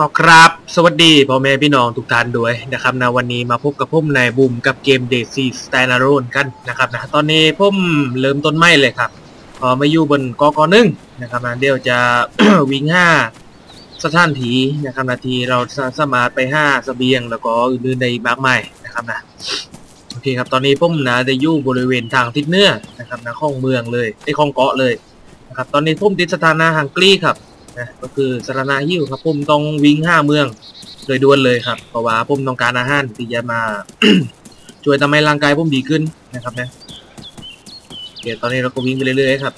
ก็ครับสวัสดีพ่อแม่พี่น้องทุกท่านด้วยนะครับนะวันนี้มาพบกับผมนายบุมกับเกม d a i s y s t a n d a l o n e กันนะครับนะตอนนี้ผมเริ่มต้นไม่เลยครับพอมาอยู่บนกอกอหนึ่งนะครับนะเดี๋ยวจะ วิ่งห้าสถานทีนะครับนาทีเราสสามารถไปห้าเสบียงแล้วก็อื่นๆในมากมายนะครับนะโอเคครับตอนนี้ผมนะได้อยู่บริเวณทางทิศเหนือนะครับนะของเมืองเลยไอ้ของเกาะเลยนะครับตอนนี้ผมติดสถานะฮังกรีครับ นะก็คือสารนาหิวครับผมต้องวิ่งห้าเมืองโดยด่วนเลยครับเพราะว่าผมต้องการอาหารที่จะมา ช่วยทำให้ร่างกายผมดีขึ้นนะครับนะเดี๋ยวตอนนี้เราก็วิ่งไปเรื่อยๆครับ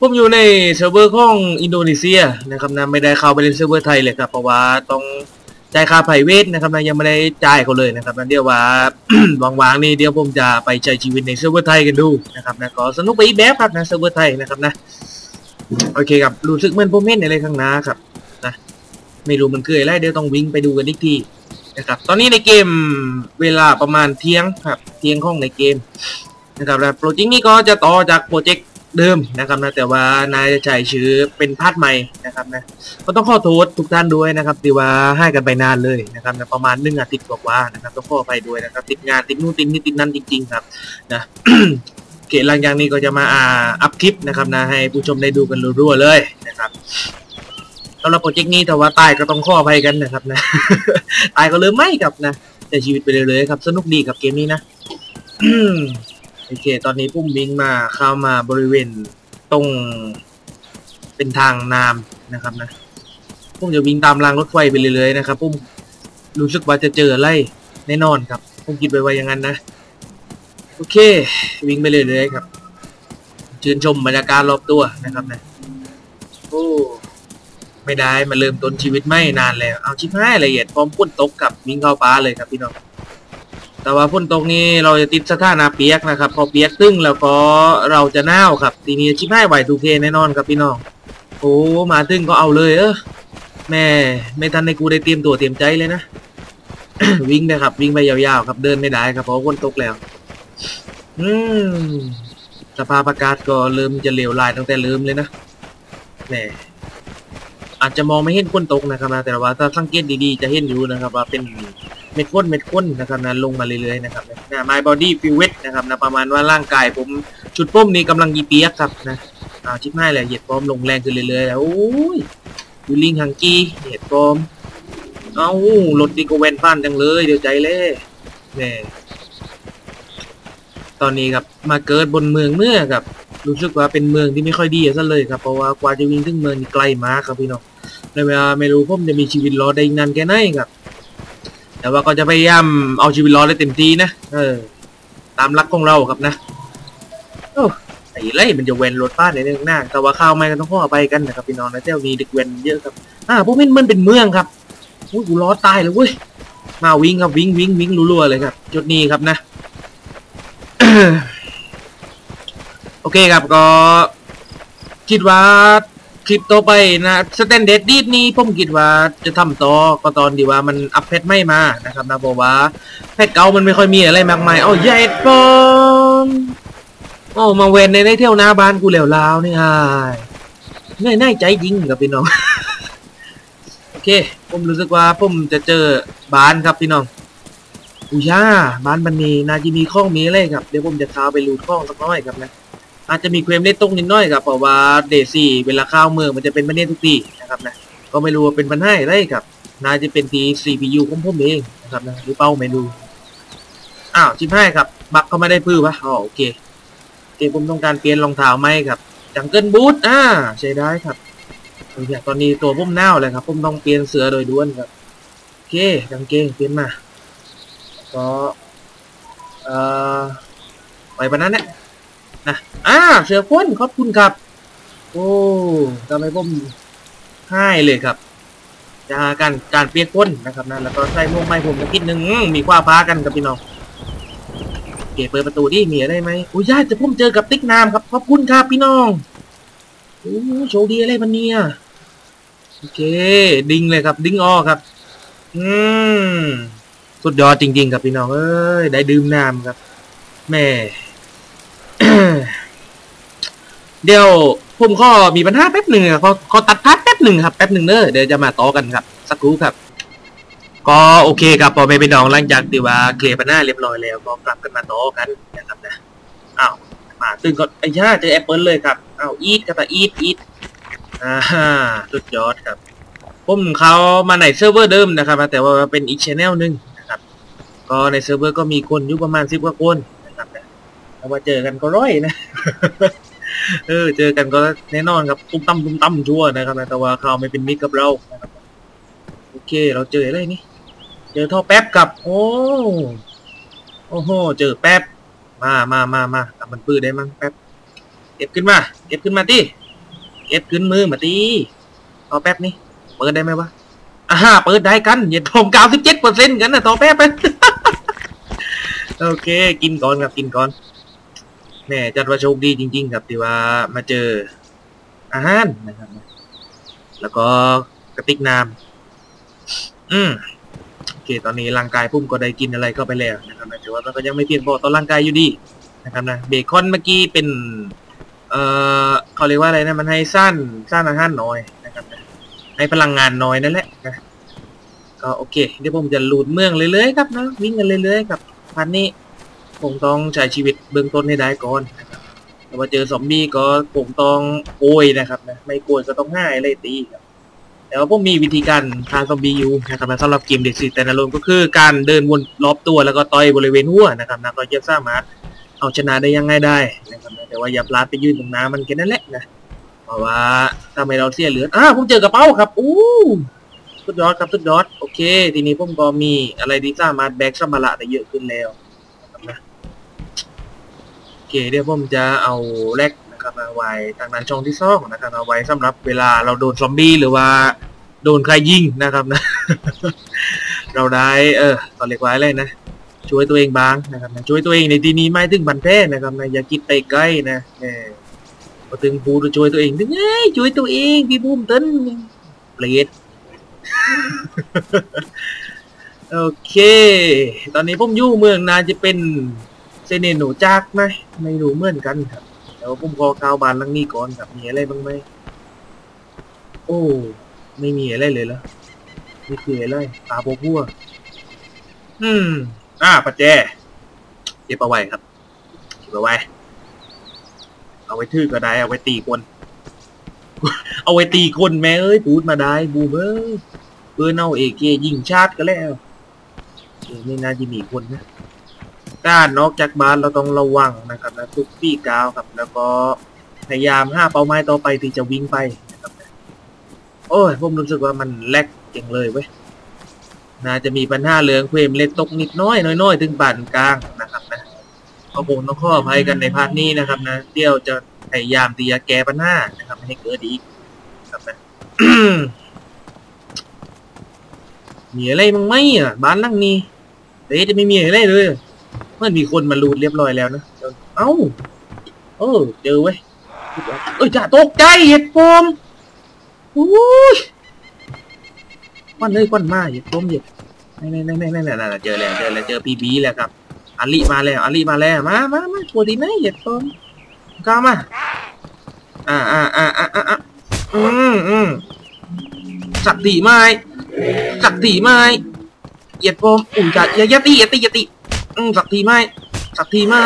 ผมอยู่ในเซิร์ฟเวอร์ของอินโดนีเซียนะครับนะไม่ได้เข้าไปในเซิร์ฟเวอร์ไทยเลยครับเพราะว่าต้องจ่ายค่าไพรเวทนะครับนะยังไม่ได้จ่ายเขาเลยนะครับนะเดี๋ยวว่าวางๆนี่เดี๋ยวผมจะไปใช้ชีวิตในเซิร์ฟเวอร์ไทยกันดูนะครับนะก็สนุกไปอีกแบบครับนะเซิร์ฟเวอร์ไทยนะครับนะ โอเคครับรู้สึกเหมือนผมเห็นอะไรข้างหน้าครับนะไม่รู้มันคืออะไรเดี๋ยวต้องวิ่งไปดูกันอีกทีนะครับ ตอนนี้ในเกมเวลาประมาณเที่ยงครับ เที่ยงของในเกมนะครับแล้วโปรเจกต์นี้ก็จะต่อจากโปรเจกต์เดิมนะครับนะแต่ว่านายจะใช้ชื่อเป็นพาร์ทใหม่นะครับนะก็ต้องขอโทษทุกท่านด้วยนะครับที่ว่าให้กันไปนานเลยนะครับนะประมาณหนึ่งอาทิตย์กว่าๆนะครับต้องขออภัยด้วยนะครับติดงานติดนู่นติดนี่ติดนั่นจริง ๆ ครับนะ เคหลังจากนี้ก็จะมาอ่าอัพคลิปนะครับนะให้ผู้ชมได้ดูกันรัวๆเลยนะครับสำหรับโปรเจกต์นี้แต่ว่าตายก็ต้องข้ออภัยกันนะครับนะตายก็เริ่มไม่ครับนะแต่ชีวิตไปเลยๆครับ สนุกดีกับเกมนี้นะโอเค ตอนนี้ปุ้มบิงมาเข้ามาบริเวณตรงเป็นทางน้ำนะครับนะปุ้มจะวิ่งตามรางรถไฟไปเรื่อยๆนะครับปุ้มรู้สึกว่าจะเจออะไรแน่นอนครับปุ้มคิดไว้ว่าอย่างนั้นนะ โอเค วิ่งไปเรื่อยๆครับชื่นชมบรรยากาศรอบตัวนะครับนะโอ้ไม่ได้มาเริ่มต้นชีวิตไม่นานแล้ว เอาชิบห้ายละเอียดพร้อมพุ่นตกกับวิ่งเข้าป่าเลยครับพี่น้องแต่ว่าพุ่นตกนี้เราจะติดสถานะเปียกนะครับ พอเปียกตึ้งแล้วก็เราจะหนาวครับ ทีนี้ชิบห้ายไหวทูเคแน่นอนครับพี่น้องโอ้มาตึ้งก็เอาเลยเออแม่ไม่ทันในกูได้เตรียมตัวเตรียมใจเลยนะวิ่งนะครับวิ่งไปยาวๆครับเดินไม่ได้ครับเพราะพ่นตกแล้ว อืมสภาพอากาศก็เริ่มจะเหลวลายตั้งแต่เริ่มเลยนะแหมอาจจะมองไม่เห็นก้นตกนะครับนะแต่ว่าถ้าสังเกตดีๆจะเห็นอยู่นะครับ ว่าเป็นเม็ดก้นเม็ดก้นนะครับนะลงมาเรื่อยๆนะครับนะ My body feel wet นะครับนะประมาณว่าร่างกายผมชุดป้มนี้กำลังยีเปียกครับนะอ่าชิบห้ายเลยเหยียดปอมลงแรงขึ้นเรื่อยๆแล้วโอ้ยยูลิงฮังกี้เหยียดปอมเอ้ารถดีโกเวนฟ้านจังเลยเดี๋ยวใจเลยแหม ตอนนี้ครับมาเกิดบนเมืองเมื่อครับรู้สึกว่าเป็นเมืองที่ไม่ค่อยดีซะเลยครับเพราะว่ากว่าจะวิ่งถึงเมืองนี่ไกลมากครับพี่น้องในเวลาไม่รู้ผมจะมีชีวิตรอดได้นานแค่ไหนครับ แต่ว่าก็จะพยายามเอาชีวิตรอดได้เต็มที่นะเออ ตามรักของเราครับนะโอ้ไอ้ไรมันจะเวนรถป้าในเรื่องหน้าแต่ว่าข้าวไม่ก็ต้องข้อไปกันนะครับพี่น้องนะเจ้านี้ดึกเวนเยอะครับอ่าพวกมันมันเป็นเมืองครับโอ้ยกูรอตายเลยเว้ยมาวิ่งครับวิ่งวิ่งวิ่งรัวๆเลยครับ จุดนี้ครับนะ โอเคครับก็ คิดว่าคลิปต่อไปนะสแตนเดดดีดนี้ผมคิดว่าจะทำต่อก็ตอนที่ว่ามันอัปเดตไม่มานะครับนะเพราะว่าแพทเก่ามันไม่ค่อยมีอะไรมากมายเอาใหญ่ปอมโอ้มาเวนในได้เที่ยวหน้าบ้านกูแล้วลาวนี่ฮายง่ายน่ใจจริงกับพี่น้อง โอเค ผมรู้สึกว่าผมจะเจอบ้านครับพี่น้อง อุย่าบ้านบันนี้นาจะมีข้องมีอะไรครับ เดี๋ยวผมจะพาไปลูดข้องสักน้อยครับนะอาจจะมีเคลมเล่นตรงนิดน้อยครับเพราะว่าเดซี่เวลาเข้าเมืองมันจะเป็นประเด็นทุกทีนะครับนะก็ไม่รู้ว่าเป็นปัญหาอะไรครับนาจะเป็นที CPU ของผมเองนะครับนะหรือเปล่าไม่รู้อ้าวชิบให้ครับ บักเขาไม่ได้พื้นปะอ๋อโอเคโอเคผมต้องการเปลี่ยนรองเท้าไหมครับจังเกิลบูทอ่าใช้ได้ครับโอเคตอนนี้ตัวผมหนาเลยครับผมต้องเปลี่ยนเสือโดยด่วนครับโอเคกางเกงเปลี่ยนมา ก็เอ่อไปปะนั้นเนี่ยนะอ่าเสือพ่นขอบคุณครับ โอ้ทำไมผมให้เลยครับจะหาการการเปียกพ่นนะครับนะแล้วก็ใส่ม่วงไม้ผมจะคิดหนึ่งมีความพากันกับพี่น้องเกเปิดประตูดิมีอะไรไหมอุ้ยญาติจะพุ่มเจอกับติ๊กน้ำครับขอบคุณครับพี่น้องโอ้โชคดีอะไรมันเนี่ยโอเค ดิ้งเลยครับ ดิ้งอ้อครับ อืม สุดยอดจริง ๆ ครับพี่น้องเอ้ยได้ดื่มน้ำครับ แม่ เดี๋ยวผมก็มีปัญหาแป๊บหนึ่งอะขอขอตัดพักแป๊บหนึ่งครับแป๊บหนึ่งเนอะเดี๋ยวจะมาต่อกันครับสักครู่ครับ ก็โอเคครับพอไม่ไปน้องหลังจากที่ว่าเคลียร์ปัญหาเรียบร้อยแล้วก็กลับกันมาต่อกันนะครับนะอ้าวมาตึงก็ไอ้ย่าเจอแอปเปิลเลยครับอ้าวอีทครับอีทอีทอ่าสุดยอดครับผมเขามาในเซิร์ฟเวอร์เดิมนะครับ แต่ว่าเป็นอีกชแนลหนึ่ง ก็ในเซิร์ฟเวอร์ก็มีคนอยู่ประมาณสิบกว่าคนนะครับแต่ว่าเจอกันก็ร้อยนะเออเจอกันก็แน่นอนครับตุ้มตั้มตุ้มตั้มชั่วนะครับแต่ว่าเขาไม่เป็นมิตรกับเราโอเค เราเจออะไรนี่เจอท่อแป๊บกับ โอ้โอ้โหเจอแป๊บมามามามากับมันปื้อได้มั้งแป๊บเก็บขึ้นมาเก็บขึ้นมาตีเก็บขึ้นมือมาตีท่อแป๊บนี่เปิดได้ไหมวะอ่าเปิดได้กันเยียดผมเก้าสิบเจ็ดเปอร์เซ็นต์กันนะท่อแป๊บ โอเค กินก่อนครับกินก่อนแม่จัดว่าโชคดีจริง ๆ ครับที่ว่ามาเจออาหารนะครับ แล้วก็กระติกน้ำอืมโอเค ตอนนี้ร่างกายพุ่มก็ได้กินอะไรเข้าไปแล้วนะครับแต่ว่ามันก็ยังไม่เพียงพอต่อร่างกายอยู่ดีนะครับนะเบคอนเมื่อกี้เป็น เอ่อเขาเรียกว่าอะไรนะมันให้สั้นสั้นอาหารน้อยนะครับนะให้พลังงานน้อยนั่นแหละนะก็โอเคเดี๋ยวผมจะลูดเมืองเรื่อยๆครับนะวิ่งกันเรื่อยๆกับ พันนี้คงต้องใช้ชีวิตเบื้องต้นให้ได้ก่อนนะครับแต่ว่าเจอซอมบี้ก็คงต้องโกยนะครับนะไม่โกยก็ต้องง่ายเลยตีครับแต่ว่าผมมีวิธีการทาซอมบี้อยู่นะครับสำหรับเกมเด็กสีแต่นาลมก็คือการเดินวนรอบตัวแล้วก็ต่อยบริเวณหัวนะครับนะก็จะสามารถเอาชนะได้ยังไงได้นะครับนะแต่ว่าอย่าพลาดไปยืนตรงน้ำมันแค่นั้นแหละนะเพราะว่าถ้าไม่เราเสียเหลืออ้าผมเจอกระเป๋าครับอู้ สุดยอดครับสุดยอดโอเค ทีนี้ผมก็มีอะไรที่สามารถแบกสัมาระได้เยอะขึ้นแล้วนะโอเคเดี๋ยวผมจะเอาแลกนะครับมาไว้ทางนั้นช่องที่สองนะครับเอาไว้สำหรับเวลาเราโดนซอมบี้หรือว่าโดนใครยิงนะครับนะ เราได้เออตอนเรียกว่าอะไรนะช่วยตัวเองบ้างนะครับนะช่วยตัวเองในที่นี้ไม่ถึงบันแพ้นะครับนะอย่าคิดไปใกล้นะเออพอถึงพูดช่วยตัวเองถึงเอ้ยช่วยตัวเองพี่ภูมิต้นเปลี่ยน โอเค ตอนนี้ผมอยู่เมืองนาจะเป็นเซเนโนจากไหมไม่รู้เหมือนกันครับแต่ว่าผมขอข่าวบานลังนี้ก่อนครับมีอะไรบ้างไหมโอ้ ไม่มีอะไรเลยเหรอไม่คืออะไรตาโบพัวอืม อ่าปัจแจเก็บเอาไว้ครับเก็บเอาไว้ เอาไว้ทื่อก็ได้เอาไว้ตีคน เอาไว้ตีคนแม่เอ้ยพูดมาได้บูมเอ้ยเพื่อนเอาเอเกยิงชาติก็แล้วเออไม่น่าจะมีคนนะการนอกจากบ้านเราต้องระวังนะครับนะทุกที่กาวครับ แล้วก็พยายามห้าเป้าหมายต่อไปที่จะวิ่งไปนะครับโอ้ยผมรู้สึกว่ามันแลกเก่งเลยเว้ยน่าจะมีปัญหาเรื่องเควมเล็กตกนิดน้อยน้อยๆถึงปานกลางนะครับนะก็คงต้องข้ออภัยกันในพาร์ทนี้นะครับนะเดี๋ยวจะ พยายามที่จะแก้ปัญหานะครับไม่ให้เกิดอีกครับนะมีอะไรมั้งไหมอะบ้านหลังนี้เอ๊จะไม่มีอะไรเลยมันมีคนมาลูดเรียบร้อยแล้วนะเอ้าเออเจอเว้ยเอ้ยจะตกใจเห็ดปอมอุ้ยควันเลยควันมาเหยียดต้มเหยียดนี่นี่นี่นี่นี่เจอแล้วเจอแล้วเจอพีบีแล้วครับอาลีมาแล้วอาลีมาแล้วมามามาตัวดีไหมเหยียดต้ม ก้ามาอ่าอ่าอ่าอ่าอ่าอืมอืมสักตีไม้สักตีไม้เหยียดปมอุ้ยอย่าอย่าอย่าตีอย่าตีอย่าตีอืมสักตีไม้สักตีไม้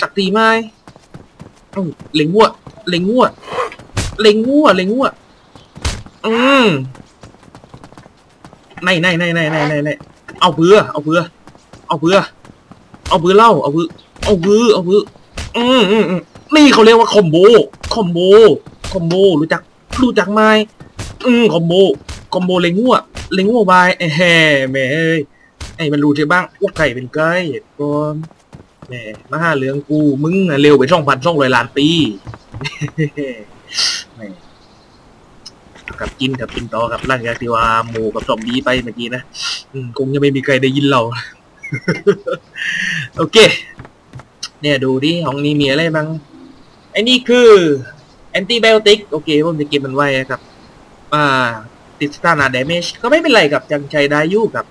สักตีไม้อืมเล็งวัวเล็งวัวเล็งงัวเล็งงัวอืมในในในในในในในเอาเบื่อเอาเบื่อเอาเบื่อเอาเบื่อเล่าเอาเบื่อเอาเบื่อเอาเบื่อ อืมอืมนี่เขาเรียกว่าคอมโบ คอมโบ คอมโบ รู้จัก รู้จักไหมอืมคอมโบ คอมโบเลงงัวเลงงัวบายแฮ่แม่เอ้ยไอ้มันรู้ใช่บ้างว่าไก่เป็นไก่ก่อนแหมมาหาเรื่องกู มึงอะเร็วไปช่องพันช่องร้อยล้านปีแม่กับกินกับกินต่อกับร่างยาที่ว่าหมูกับซอมบี้ไปเมื่อกี้นะคงยังไม่มีใครได้ยินเรา โอเค เนี่ยดูดิห้องนี้มีอะไรบ้างไอ้นี่คือแอนติไบโอติกโอเคผมจะเก็บมันไว้ครับ อ่า ติดสตาร์นาดเมจก็ไม่เป็นไรกับยังใช้ได้อยู่กับ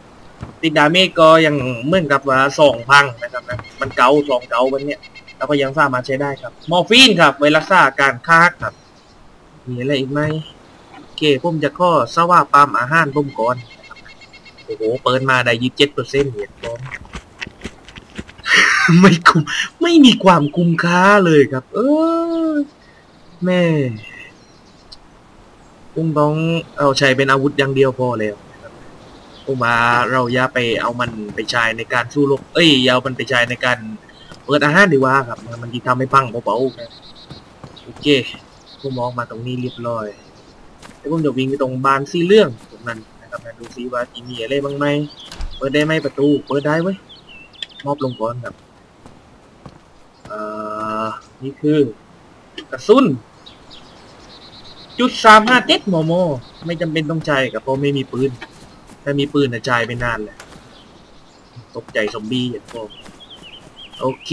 ติดดาเมจก็ยังเหมือนกับว่าสองพังนะครับนะมันเกาสองเกามันเนี่ยแล้วก็ยังสามารถใช้ได้ครับ มอร์ฟีนครับไวรักษาอาการคากครับ มีอะไรอีกไหมโอเคผมจะข้อสว่าปามอาหารผมก่อนโอ้โหเปิดมาได้ยี่สิบเจ็ดเปอร์เซ็นต์เหรียญพร้อม ไม่คุ้มไม่มีความคุ้มค่าเลยครับ เออ แม่คงต้องเอาใช้เป็นอาวุธอย่างเดียวพอแล้วครับผมาเราอย่าไปเอามันไปใช้ในการสู้รบเอ้ยอย่าเอามันไปใช้ในการเปิดอาหารดีว่าครับ มันจะทำให้พังเบาๆนะโอเคผมมองมาตรงนี้เรียบร้อยแล้วผมจะวิ่งไปตรงบานสีเรื่องตรงนั้นนะครับนะดูซิว่าจะมีอะไรบ้างไหมเปิดได้ไหมประตู เปิดได้เว้ยมอบลงก่อนครับ นี่คือ กระสุนจุดสามห้าเจ็ดโมโม ไม่จำเป็นต้องใจกับเพราะไม่มีปืน ถ้ามีปืนนะจ่ายไปนานแหละตกใจซอมบี้อย่างพวกโอเค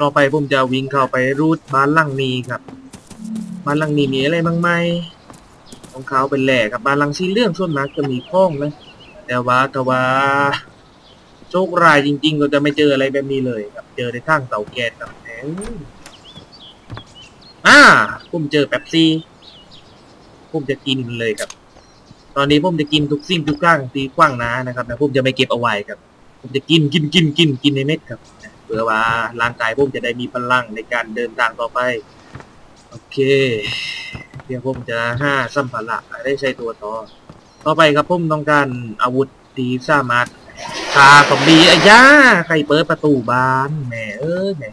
ต่อไปผมจะวิ่งเข้าไปรูทบ้านลังนี้ครับ บ้านลังนี้มีอะไรบ้างไหมของเขาเป็นแหล่ครับบ้านลังสีเรื่องส่วนมากจะมีข้องนะแต่ว่าแต่ว่าโชคร้ายจริง ๆ ก็จะไม่เจออะไรแบบนี้เลยครับ เจอในทางเตาแก๊สครับ อ่าผมเจอแป๊บซี่ผมจะกินเลยครับ ตอนนี้ผมจะกินทุกสิ่งทุกอย่างตีกว้างนะนะครับนะผมจะไม่เก็บเอาไว้ครับ ผมจะกินกินกินกินกินในเม็ดครับเพื่อว่าร่างกายผมจะได้มีพลังในการเดินทางต่อไป โอเค เดี๋ยวผมจะห้าสัมภาระได้ใช้ตัวต่อ ต่อไปครับผมต้องการอาวุธที่สามารถฆ่าซอมบีอ้ย่าใครเปิดประตูบานแหมเอ้ยแหม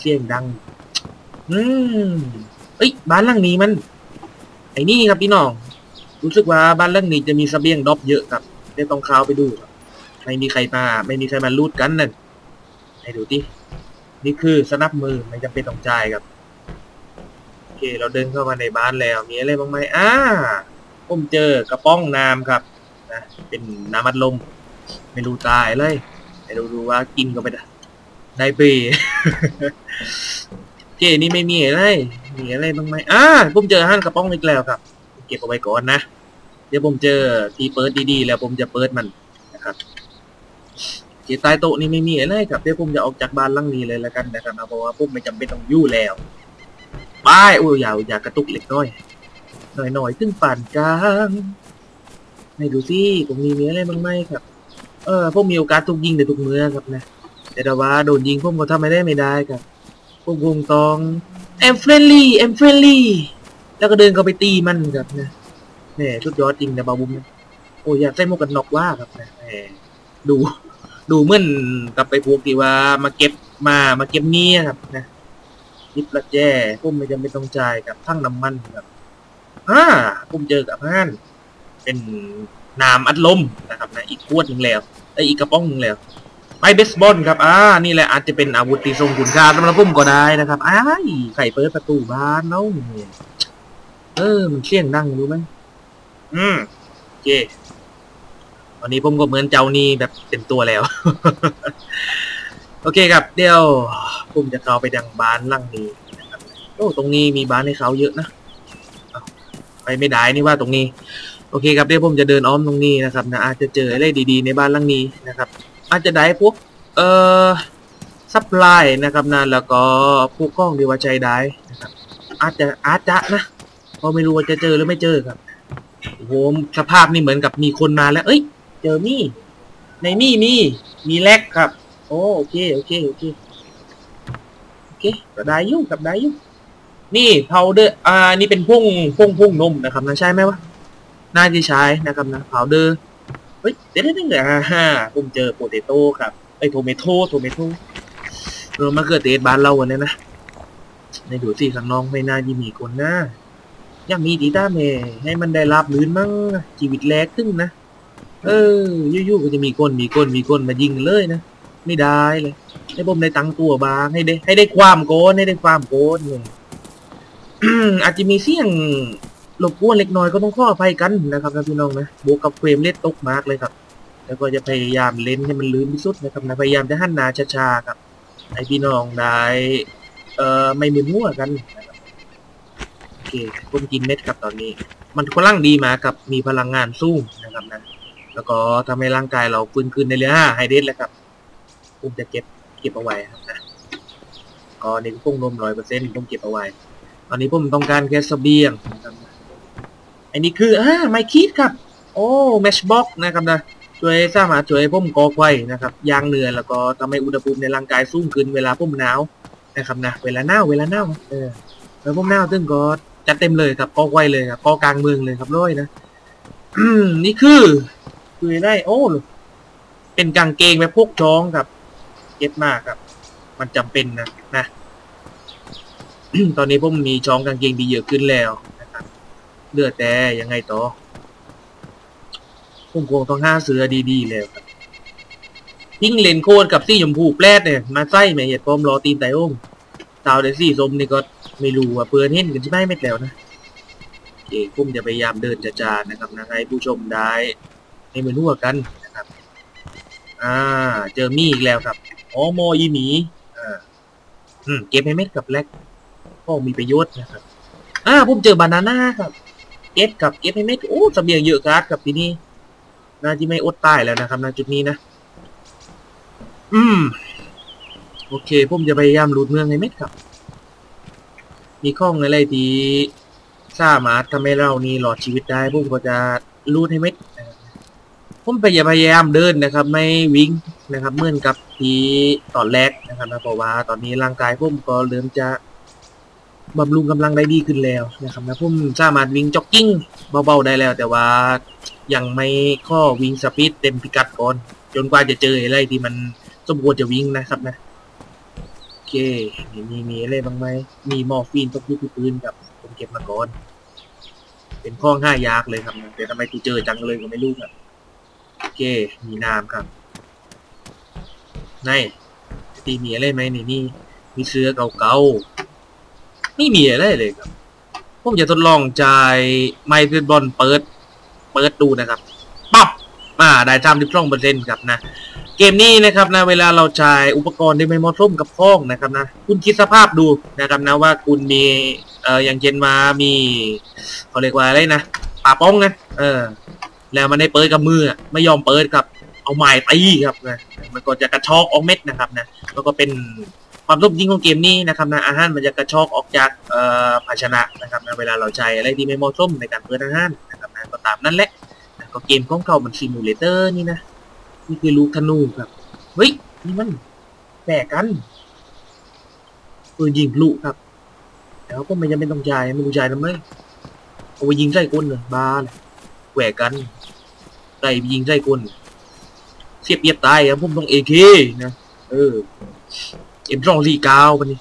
เสียงดัง อืมเอ้ย บ้านหลังนี้มัน ไอ้นี่ครับพี่น้อง รู้สึกว่าบ้านหลังนี้จะมีเสบียงดอปเยอะครับเดี๋ยวต้องเข้าไปดูครับไม่มีใครมา ไม่มีใครมาลูดกันนั่นให้ดูดิ นี่คือสนับมือไม่จำเป็นต้องจ่ายครับ โอเค เราเดินเข้ามาในบ้านแล้ว มีอะไรบ้างไหมอ่าผมเจอกระป้องน้ำครับนะเป็นน้ำอัดลม ไม่รู้ตายเลยไม่รู้ดูว่ากินก็ไปได้ ได้เปเจนี่ไม่มีอะไรมีอะไรบ้างไหมอ่าผมเจอห้านกระป้องอีกแล้วครับ เก็บเอาไว้ก่อนนะ เดี๋ยวผมเจอทีเปิดดีๆ แล้วผมจะเปิดมันนะครับเจใต้โต๊ะนี่ไม่มีอะไรครับ เดี๋ยวผมจะออกจากบ้านลังนี้เลยแล้วกันนะครับเพราะว่าผมไม่จำเป็นต้องยู่แล้วไปอุ้ยอย่าอย่ากระตุกเล็กน้อยหน่อยๆขึ้นปานกลางให้ดูสิผมมีมีอะไรบ้างไหมครับ เออพวกมีโอกาสถูกยิงในทุกเมื่อครับนะ แต่ว่าโดนยิงพวกก็ทำไม่ได้ไม่ได้ครับพวกวงตองแอมเฟรนลี่แอมเฟรนลี่แล้วก็เดินเข้าไปตีมันครับนะแหมชุดยอดจริงนะบาบุมนะโอ้ยอยากใส่หมวกกันน็อกว่าครับนะแหมดู ดูเหมือนกลับไปพวกที่ว่ามาเก็บมามาเก็บเมียครับนะยิบละแจ้พวกไม่จำเป็นต้องจ่ายกับทั้งน้ำมันครับอ่าผมเจอกับฮั่นเป็นน้ำอัดลมนะครับนะอีกขวดหนึ่งแล้วไออีกกระป๋องหนึ่งแล้ว ไม้เบสบอลครับ อ่า นี่แหละอาจจะเป็นอาวุธที่ทรงคุณค่าสำหรับผมก็ได้นะครับอ้ายไข่เปิดประตูบ้านเนาะเออ มันเชี่ยงดังรู้ไหมอืมโอเควันนี้ผมก็เหมือนเจ้านี่แบบเต็มตัวแล้ว โอเคครับ เดี๋ยวผมจะเข้าไปดังบ้านหลังนี้นะครับโอ้ตรงนี้มีบ้านให้เขาเยอะนะไปไม่ได้นี่ว่าตรงนี้ โอเคครับเดี๋ยวผมจะเดินอ้อมตรงนี้นะครับนะอาจจะเจออะไรดี ๆ ในบ้านหลังนี้นะครับ อาจจะได้พวกเอ่อซัพพลายนะครับนะแล้วก็พวกกล้องดีว่าใจได้นะครับอาจจะอาจจะนะเพราะไม่รู้ว่าจะเจอหรือไม่เจอครับโอ้โหสภาพนี่เหมือนกับมีคนมาแล้ว เอ้ย เจอมี่ ในนี่มีมีแลกครับ โอโอเคโอเคโอเคโอเคก็ได้ยุ่กับได้ยุ่นี่เผาเดอร์อ่านี่เป็นพุ่งพุ่งพุ่งนมนะครับนะใช่ไหมวะน่าจะใช้นะครับนะเผาเดอร์ เฮ้ยเดี๋ยวเดี๋ยวเดี๋ยฮ่าฮ่าผมเจอโปเตโต้ครับไอ้โทเมโต้โทเมโต้เออมะเขือเทศบ้านเราวันนี้นะในดูสิข้างนอกไม่น่าจะมีคนนะยังมีดีต้าเมให้มันได้รับลื่นมั้งชีวิตแลกขึ้นนะ เออยู่ๆก็จะมีคนมีคนมีคนมายิงเลยนะไม่ได้เลย ให้ผมได้ตังตัวบางให้ได้ให้ได้ความโกนให้ได้ความโกนเลยอาจจะมีเสียง รบกวนเล็กน้อยก็ต้องข้ออภัยกันนะครับนะพี่น้องนะบวกกับเฟรมเล็ดตกมากเลยครับ แล้วก็จะพยายามเล่นให้มันลื่นที่สุดนะครับนะพยายามจะหันหนาช้าๆครับให้พี่น้องได้เอ่อไม่มึนหัวกันโอเคผมกินเม็ดครับตอนนี้ มันกำลังดีมากับมีพลังงานสูงนะครับนะแล้วก็ทำให้ร่างกายเราฟื้นคืนในเรือไฮเดรตแล้วครับผมจะเก็บเก็บเอาไว้ครับนะก็นี่พุ่งนมร้อยเปอร์เซ็นต์ผมเก็บเอาไว้ตอนนี้ผมต้องการแค่เสบียงนะครับ อันนี้คืออ่าไมคิดครับ โอ้แมชบ็อกนะครับนะช่วยสามารถช่วยให้ผมกอไว้นะครับยางเนือแล้วก็ทำให้อุณหภูมิในร่างกายสูงขึ้นเวลาผมหนาวนะครับนะเวลาหนาวเวลาหนาวเออแล้วผมหนาวตึงก็จัดเต็มเลยครับกอไว้เลยครับกอกลางเมืองเลยครับร้อยนะอืมนี่คือคือได้ โอ้เป็นกางเกงแบบพวกจ้องครับเก็บมากครับ มันจำเป็นนะนะตอนนี้ผมมีช้องกางเกงดีเยอะขึ้นแล้ว เลือดแต่ยังไงต่อผมคงต้องห้าเสือดีๆแล้วครับยิ่งเลนโคนกับซี่ชมพูแปลดเนี่ยมาใส่แม่เหตุพร้อมรอตีนไตโอ้มสาวเดซี่สมนี่ก็ไม่รู้ว่าเพื่อนเห็นกันใช่ไหมไม่แล้วนะโอเคผมจะพยายามเดินจาๆนะครับนะให้ผู้ชมได้ให้เหมือนหัวกันนะครับ อ่า เจอมี่อีกแล้วครับอ๋อโมยีหมีอ่าอืมเก็บให้เม็ดกับแลกก็มีประโยชน์นะครับ อ่าผมเจอบานาน่าครับ เก็บกับเก็บให้เม็ดโอ้เสเบียงเยอะครับกับทีนี่น่าจะไม่อดตายแล้วนะครับณจุดนี้นะ อืม โอเค ผมจะพยายามรูดเมืองให้เม็ดครับ มีข้องอะไรที่สามารถทำให้เรานี่หลอดชีวิตได้ผมก็จะรูดให้เม็ดนะครับผมพยายามเดินนะครับ ไม่วิ่งนะครับเหมือนกับที่ตอนแรกนะครับนะเพราะว่าตอนนี้ร่างกายผมก็เริ่มจะ บำรุงกำลังได้ดีขึ้นแล้วนะครับนะผมสามารถวิ่งจ็อกกิ้งเบาๆได้แล้ว แต่ว่ายังไม่ข้อวิ่งสปีดเต็มพิกัดก่อน จนกว่าจะเจออะไรที่มันสมควรจะวิ่งนะครับนะโอเคมีมีมีอะไรบ้างไหมมีมอร์ฟีนตกอยุที่พื้นกับผมเก็บมาก่อน เป็นข้องห้ายากเลยครับนะแต่ทำไมกูเจอจังเลยก็ไม่รู้ครับโอเค มีน้ำครับในตีมีอะไรไหมในนี่มีเสื้อเก่าๆ ไม่มีอะไรเลยครับ ผมจะทดลองจ่ายไมค์บอลเปิด เปิดดูนะครับปั๊บมาได้ทำดิบช่องเปอร์เซ็นต์ครับนะ เกมนี้นะครับนะเวลาเราใช้อุปกรณ์ที่ไม่เหมาะสมกับข้องนะครับนะ คุณคิดสภาพดูนะครับนะว่าคุณมีเอ่ออย่างเช่นมามีเขาเรียกว่าอะไรนะป่าป้องนะเออ แล้วมันได้เปิดกับมืออะไม่ยอมเปิดครับ เอาไม้ตีครับนะมันก็จะกระชอกออกเม็ดนะครับนะแล้วก็เป็น ความสมจริงของเกมนี้นะครับนะอาหารมันจะกระชอกออกจากภาชนะนะครับนะเวลาเราใช้อะไรที่ไม่เหมาะสมในการเปิดอาหารนะครับนะก็ตามนั่นแหละนะก็เกมของเก่ามันซิมูเลเตอร์นี่นะนี่คือลูกธนูครับเฮ้ยนี่มันแปลกกันปืนยิงพลุครับแล้วก็ไม่จำเป็นต้องจ่ายไม่รู้จ่ายทำไมเอาไปยิงใส่ก้นเลยบ้าเลยแหวกกันใส่ยิงใส่ก้นเสียบเยียบตายครับผมต้องเอเคนะเออ เอ็มสองสี่เก้าปะนี่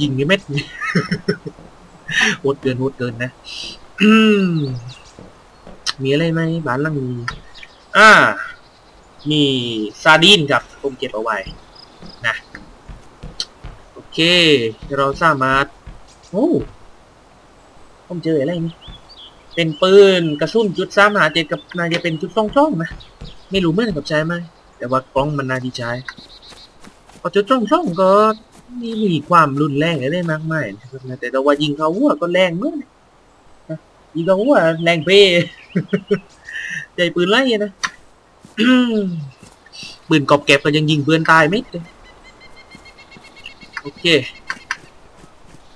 ยิงนี่เม็ดโหดเกินโหดเกินนะมีอะไรไหมบ้านลังนี้อ่า มีซาดีนครับผมเก็บเอาไว้นะโอเค เราสามารถโอ้ผมเจออะไรนี่เป็นปืนกระสุนจุดสามหาเจ็ดกับนายจะเป็นจุดสองช่องนะไม่รู้เมื่อนกับใช้ไหมแต่ว่ากล้องมันนาดีใช้ พอจุดสองช่องก็มีมีความรุนแรงอะไรมากมายนะครับแต่ว่ายิงเขาหัวก็แรงเมื่อยิงเขาหัวแรงเพ่ใจปืนไล่นะปืนกอบแก็บก็ยังยิงเพื่อนตายไม่โอเค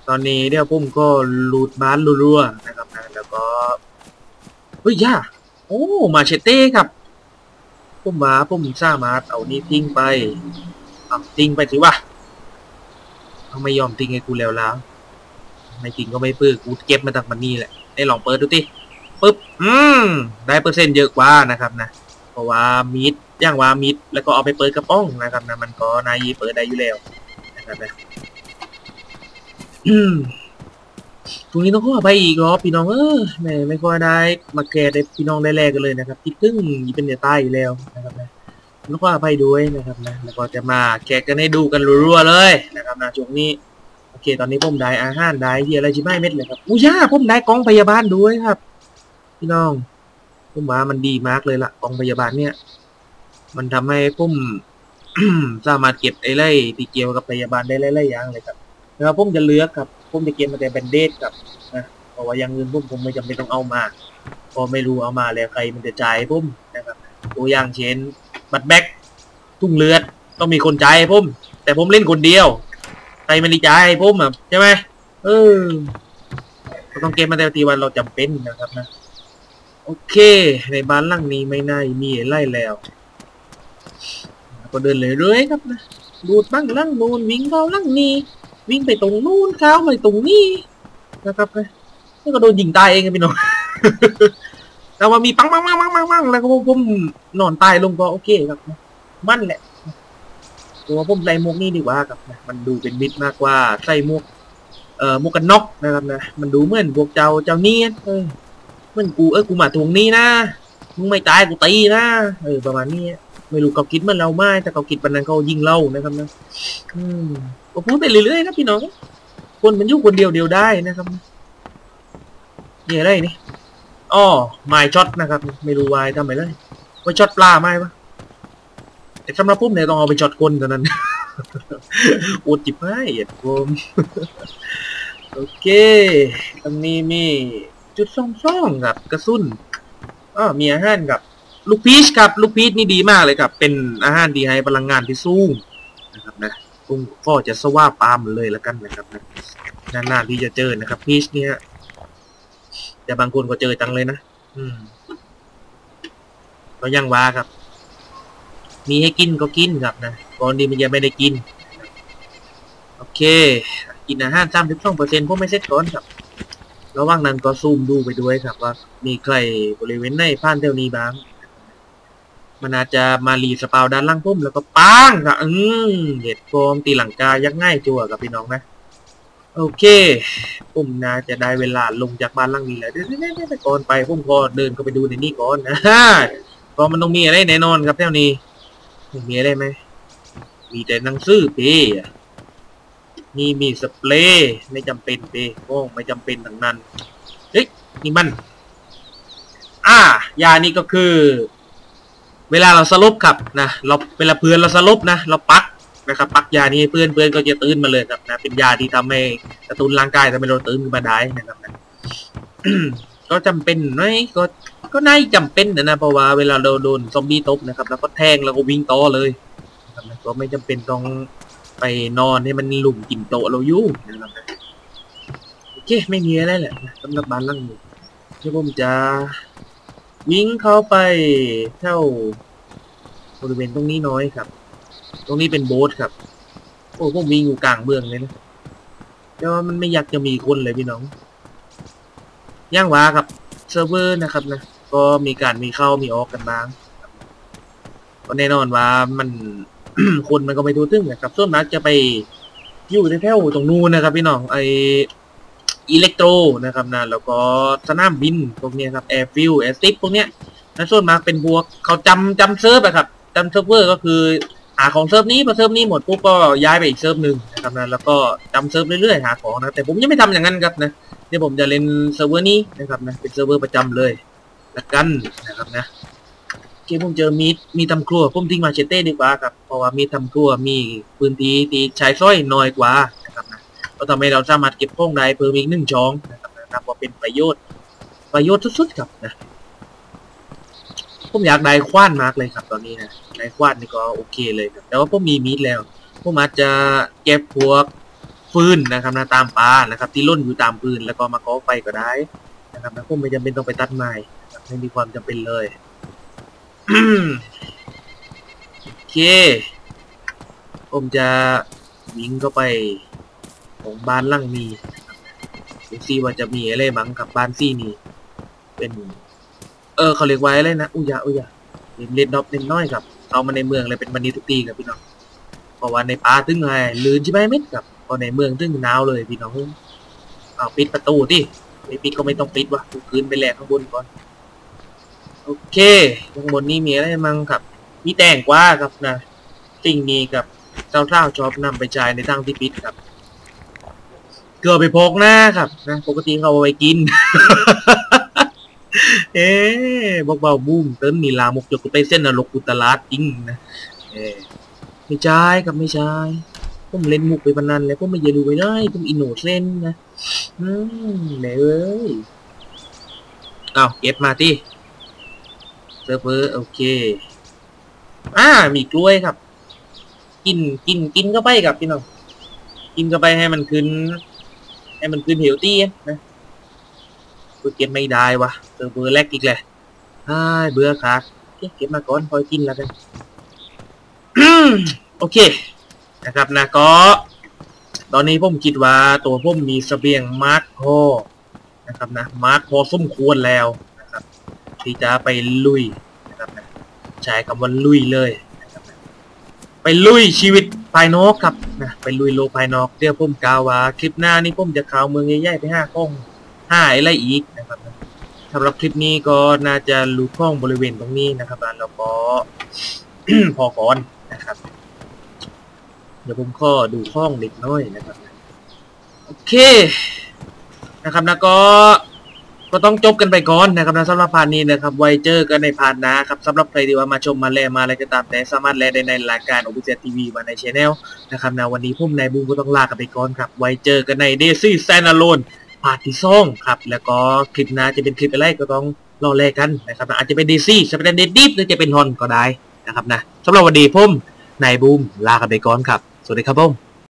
ตอนนี้เดี๋ยวผมก็ลูดบ้านรัวๆนะครับนะแล้วก็เฮ้ยย่าโอ้ มาเชเต้ครับ ผมว่าผมสามารถเอานี่ทิ้งไป ทิ้งไปสิวะเขาไม่ยอมทิ้งให้กูแล้วแล้วไม่ทิ้งก็ไม่ปื้อกูเก็บมาจากมันนี่แหละได้ลองเปิดดูติปึ๊บอืมได้เปอร์เซ็นต์เยอะกว่านะครับนะเพราะว่ามิดย่างว่ามิดแล้วก็เอาไปเปิดกระป้องนะครับนะมันก็นายเปิดได้อยู่แล้วนะครับนะตรงนี้ต้องขอไปอีกรอบพี่น้องเออไม่ไม่ค่อยได้มาแกได้พี่น้องได้แลกกันเลยนะครับคิดถึงยี่เป็นเนต้อยู่แล้วนะครับนะ ต้องขออภัยด้วยนะครับนะแล้วก็จะมาแกกันให้ดูกันรัวๆเลยนะครับนะช่วงนี้โอเค ตอนนี้ผมได้อาหารได้ที่อะไรชิบไม่เม็ดเลยครับอู้ย่าผมได้กองพยาบาลด้วยครับ พี่น้องผมว่ามันดีมากเลยละกองพยาบาลเนี่ย มันทำให้ผมสามารถเก็บไอ้ไล่ที่เกี่ยวกับพยาบาลได้หลายๆอย่างเลยครับแล้วผมจะเลือกครับผมจะเก็บมาแต่แบนเดดครับนะเพราะว่าอย่างอื่นผมผมไม่จำเป็นต้องเอามาพอไม่รู้เอามาแล้วใครมันจะจ่ายผมนะครับตัวอย่างเช่น บัตรแบ็กทุ่งเลือดต้องมีคนใจ่ายให้ผมแต่ผมเล่นคนเดียวใครไม่ได้จ่ายให้ผมอะใช่ไหมเออก็ต้องเก็บมาแต่ทีวันเราจำเป็นนะครับนะ โอเค ในบ้านหลังนี้ไม่น่ามีไล่แล้ว ก็เดินเลยเรื่อยๆครับนะดูดบ้างหลังนู้นวิ่งเข้าหลังนี้ วิ่งไปตรงนู้นเข้าไปตรงนี้นะครับนะนี่ก็โดนยิงตายเองพี่น้อง แต่ว่ามีปังปังปังปังปังปังแล้วก็ผมนอนตายลงก็โอเคครับ มั่นแหละ ตัวผมใส่หมวกนี่ดีกว่าครับนะมันดูเป็นมิตรมากกว่าใส่หมวกเอ่อหมวกกันน็อกนะครับนะ มันดูเหมือนพวกเจ้าเจ้าเนียนเออเหมือนกูเออกูมาทวงนี้นะมึงไม่ตายกูตีนะเออประมาณนี้ไม่รู้เขาคิดมือนเราไหมแต่เขาคิดปานนั้นเขายิงเรานะครับนะอืมก็พูดไปเรื่อยๆครับพี่น้องคนมันอยู่คนเดียวเดียวได้นะครับเนี่อะไรนี่ อ๋อไม้ช็อตนะครับ ไม่รู้วายทำไมเลยว่าช็อตปลาไหมปะแต่สำหรับผมเนี่ยต้องเอาไปช็อตคนเท่านั้นโอดจิบให้เหยียดผมโอเคตรงนี้มีจุดซ่องๆกับกระสุนอ้อมีอาหารกับลูกพีชครับ ลูกพีชนี่ดีมากเลยครับ เป็นอาหารดีให้พลังงานที่สูงนะครับนะผมก็จะสว่าปามเลยแล้วกันนะครับนะนานๆที่จะเจอนะครับพีชเนี่ย แต่บางคนก็เจอจังเลยนะอืมก็ยังว่าครับ มีให้กินก็กินครับนะก่อนดีมันยังไม่ได้กิน โอเค กินอาหารสามสิบสองเปอร์เซ็นต์พวกไม่เซ็ตก่อนครับ ระหว่างนั้นก็ซูมดูไปด้วยครับ ว่ามีใครบริเวณไหนผ่านแถวนี้บ้าง มันอาจจะมารีสปาวด้านล่างพุ่มแล้วก็ปังครับอืมเห็ดโฟมตีหลังกายักง่ายจัวกับพี่น้องนะ โอเคผมน่าจะได้เวลาลงจากบ้านล่างนี้แล้วเดี๋ยวๆๆๆก่อนไปผมก็เดินเข้าไปดูในนี่ก่อนนะก็มันต้องมีอะไรแน่นอนครับแถวนี้มีอะไรไหมมีแต่หนังสือเปนี่มีสเปรย์ไม่จำเป็นเป้โอ้ไม่จำเป็นทั้งนั้นเฮ้ยนี่มัน อ่ายานี่ก็คือ เวลาเราสลบครับนะเราเวลาเพื่อนเราสลบนะเราปัก นะครับปักยานี้เพื่อนเพื่อนก็จะตื่นมาเลยครับนะเป็นยาที่ทำให้กระตุ้นร่างกายทำให้เราตื่นขึ้นมาได้นะครับนะก็จำเป็นไหมก็ก็น่าจำเป็นนะนะเพราะว่าเวลาเราโดนซอมบี้ตบนะครับ แล้วก็แทงแล้วก็วิ่งต่อเลยนะครับนะก็ไม่จำเป็นต้องไปนอนให้มันหลุมกินโตะเราอยู่นะครับโอเคไม่มีอะไรแหละสำหรับบ้านหลังนี้เดี๋ยวผมจะวิ่งเข้าไปเท่าบริเวณตรงนี้น้อยครับ ตรงนี้เป็นโบ๊ทครับ โอ้ผมวิ่งอยู่กลางเมืองเลยนะแต่ว่ามันไม่อยากจะมีคนเลยพี่น้อง ย่างว้าครับเซิร์ฟเวอร์นะครับนะ ก็มีการมีเข้ามีออกกันบ้างก็แน่นอนว่ามันคนมันก็ไม่ทั่วถึงนะครับ ส่วนมากจะไปอยู่แถวๆตรงนู้นนะครับ พี่น้องไออิเล็กโทรนะครับนะแล้วก็สนามบินพวกนี้ครับแอร์ฟิลแอร์ซิปพวกเนี้ยและส่วนมากเป็นพวกเขาจำจำเซิร์ฟอะครับจำเซิร์ฟเวอร์ก็คือ หาของเซิร์ฟนี้พอเซิร์ฟนี้หมดปุ๊บก็ย้ายไปอีกเซิร์ฟหนึ่งนะครับนะแล้วก็จำเซิร์ฟเรื่อยๆหาของนะแต่ผมยังไม่ทำอย่างนั้นครับนะเดี๋ยวผมจะเล่นเซิร์ฟเวอร์นี้นะครับนะเป็นเซิร์ฟเวอร์ประจำเลยละกันนะครับนะเกมผมเจอมีดมีทำครัวผมทิ้งมาเชเต้ดีกว่าครับเพราะว่ามีทำครัวมีพื้นที่ที่ใช้สร้อยน้อยกว่านะครับนะก็ทำให้เราสามารถเก็บพงได้เพิ่มอีกหนึ่งช่องนะครับนะนับว่าเป็นประโยชน์ประโยชน์สุดๆครับนะผมอยากได้คว้านมากเลยครับตอนนี้นะ ได้ควานนี่ก็โอเคเลยครับแต่ว่าผมมีมีดแล้วผมาจะเก็บพวกฟืนนะครับนะตามป่านะครับ ที่ล่นอยู่ตามปืนแล้วก็มาก่อไฟก็ได้นะครับนะผมไม่จำเป็นต้องไปตัดไม้นะไม่มีความจำเป็นเลยโอเคผมจะวิ่งเข้าไปของบ้านหลังนี้ดูซิว่าจะมีอะไรมั้งกับบ้านซี่นี้เป็น เออเขาเรียกว่าอะไรนะอุยาอุยาเล่นเล่นดอปเล่นน้อยครับ เอามาในเมืองเลยเป็นบันนี้ทุกปีครับพี่น้องเพราะว่าในป่าตึงไงลืนใช่ไหมม็ดครับพอในเมืองตึงหนาวเลยพี่น้องเอาปิดประตูดิไม่ปิดก็ไม่ต้องปิดวะกูคืนไปแลกข้างบนก่อนโอเคข้างบนนี้มีอะไรมั่งครับ มีแตงกวาครับนะสิ่งนี้กับเจ้าเท่าชอบนำไปใช้ในทางที่ปิดครับ เกลือไปพกหน้าครับนะปกติเขาเอาไปกินเอ๊บอกเบาบูมเติมนีลามกจกกุเส้นนรกกุตลาดจริงนะ เอ๊ไม่ใช่ครับไม่ใช่ผมเล่นมุกไปพนันแล้วผมไม่อย่าดูไปได้ผมอินโนเซนนะอืมไหนเอ้ยอ้าเก็บมาที่เซิร์ฟเวอร์โอเคอ่ามีกล้วยครับ กินกินกินเข้าไปครับพี่น้องกินเข้าไปให้มันขึ้นให้มันขึ้นเฮลตี้นะ กูเก็บไม่ได้วะเซิร์ฟเวอร์แรกอีกแหละอ้าเบื่อค่ะเก็บเก็บมาก่อนพอยกินแล้วกันโอเค นะครับนะก็ ตอนนี้ผมคิดว่าตัวผมมีเสบียงมาร์กพอนะครับนะมาร์กพอสมควรแล้วนะครับ ที่จะไปลุยนะครับนะใช้คำว่าลุยเลยนะครับนะไปลุยชีวิตภายนอกครับนะไปลุยโลกภายนอกเดี๋ยวผมกล่าวว่า คลิปหน้านี้ผมจะข่าวเมืองใหญ่ๆไปห้าข้อง ห้าอะไรอีกนะครับสำหรับคลิปนี้ก็น่าจะรู้ข้องบริเวณตรงนี้นะครับแล้วก็พอก่อนนะครับ เดี๋ยวผมข้อดูข้องเด็กน้อยนะครับ โอเคนะครับนะก็ก็ต้องจบกันไปก่อนนะครับนะสำหรับพาร์ทนี้นะครับ ไว้เจอกันในพาร์ทหน้าครับสำหรับใครที่ว่ามาชมมาแลมาอะไรก็ตามแต่สามารถแลได้ในรายการ o อ c ทีวีมาในช anel นะครับนะวันนี้ผมนายบูมก็ต้องลากันไปก่อนครับ ไว้เจอกันในเดซี่แซน a โลน พาร์ทที่สองครับ แล้วก็คลิปหน้าจะเป็นคลิปอะไรก็ต้องรอแลกันนะครับอาจจะเป็นดีซี่จะเป็นเดดดิฟหรือจะเป็นฮอนก็ได้นะครับนะสำหรับวันดีพุ่มนายบูมลากันไปก่อนครับ สวัสดีครับผม